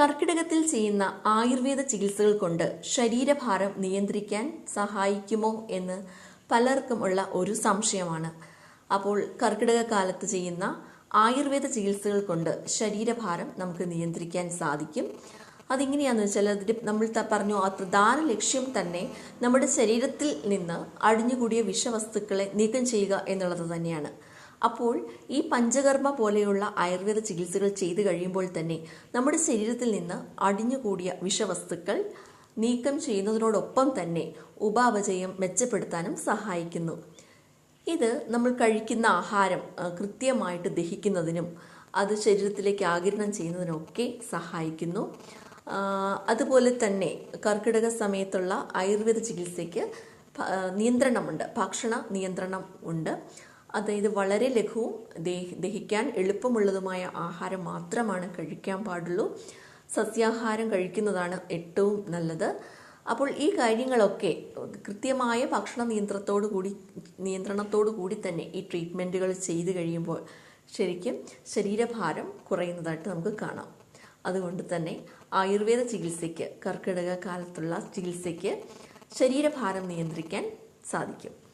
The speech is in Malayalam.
കർക്കിടകത്തിൽ ചെയ്യുന്ന ആയുർവേദ ചികിത്സകൾ കൊണ്ട് ശരീരഭാരം നിയന്ത്രിക്കാൻ സഹായിക്കുമോ എന്ന് പലർക്കും ഉള്ള ഒരു സംശയമാണ്. അപ്പോൾ കർക്കിടക കാലത്ത് ചെയ്യുന്ന ആയുർവേദ ചികിത്സകൾ കൊണ്ട് ശരീരഭാരം നമുക്ക് നിയന്ത്രിക്കാൻ സാധിക്കും. അതിങ്ങനെയാണെന്ന് വെച്ചാൽ അതിൽ നമ്മൾ പറഞ്ഞു ആ പ്രധാന ലക്ഷ്യം തന്നെ നമ്മുടെ ശരീരത്തിൽ നിന്ന് അടിഞ്ഞുകൂടിയ വിഷവസ്തുക്കളെ നീക്കം ചെയ്യുക എന്നുള്ളത് തന്നെയാണ്. അപ്പോൾ ഈ പഞ്ചകർമ്മ പോലെയുള്ള ആയുർവേദ ചികിത്സകൾ ചെയ്തു കഴിയുമ്പോൾ തന്നെ നമ്മുടെ ശരീരത്തിൽ നിന്ന് അടിഞ്ഞുകൂടിയ വിഷവസ്തുക്കൾ നീക്കം ചെയ്യുന്നതിനോടൊപ്പം തന്നെ ഉപാപചയം മെച്ചപ്പെടുത്താനും സഹായിക്കുന്നു. ഇത് നമ്മൾ കഴിക്കുന്ന ആഹാരം കൃത്യമായിട്ട് ദഹിക്കുന്നതിനും അത് ശരീരത്തിലേക്ക് ആകിരണം ചെയ്യുന്നതിനൊക്കെ സഹായിക്കുന്നു. അതുപോലെ തന്നെ കർക്കിടക സമയത്തുള്ള ആയുർവേദ ചികിത്സയ്ക്ക് നിയന്ത്രണമുണ്ട് ഭക്ഷണ നിയന്ത്രണം ഉണ്ട്. അതായത് വളരെ ലഘുവും ദഹി- ദഹിക്കാൻ എളുപ്പമുള്ളതുമായ ആഹാരം മാത്രമാണ് കഴിക്കാൻ പാടുള്ളൂ. സസ്യാഹാരം കഴിക്കുന്നതാണ് ഏറ്റവും നല്ലത്. അപ്പോൾ ഈ കാര്യങ്ങളൊക്കെ കൃത്യമായ ഭക്ഷണ നിയന്ത്രണത്തോടു കൂടി നിയന്ത്രണത്തോടു കൂടി തന്നെ ഈ ട്രീറ്റ്മെന്റുകൾ ചെയ്തു കഴിയുമ്പോൾ ശരിക്കും ശരീരഭാരം കുറയുന്നതായിട്ട് നമുക്ക് കാണാം. അതുകൊണ്ട് തന്നെ ആയുർവേദ ചികിത്സയ്ക്ക് കർക്കിടക കാലത്തുള്ള ചികിത്സയ്ക്ക് ശരീരഭാരം നിയന്ത്രിക്കാൻ സാധിക്കും.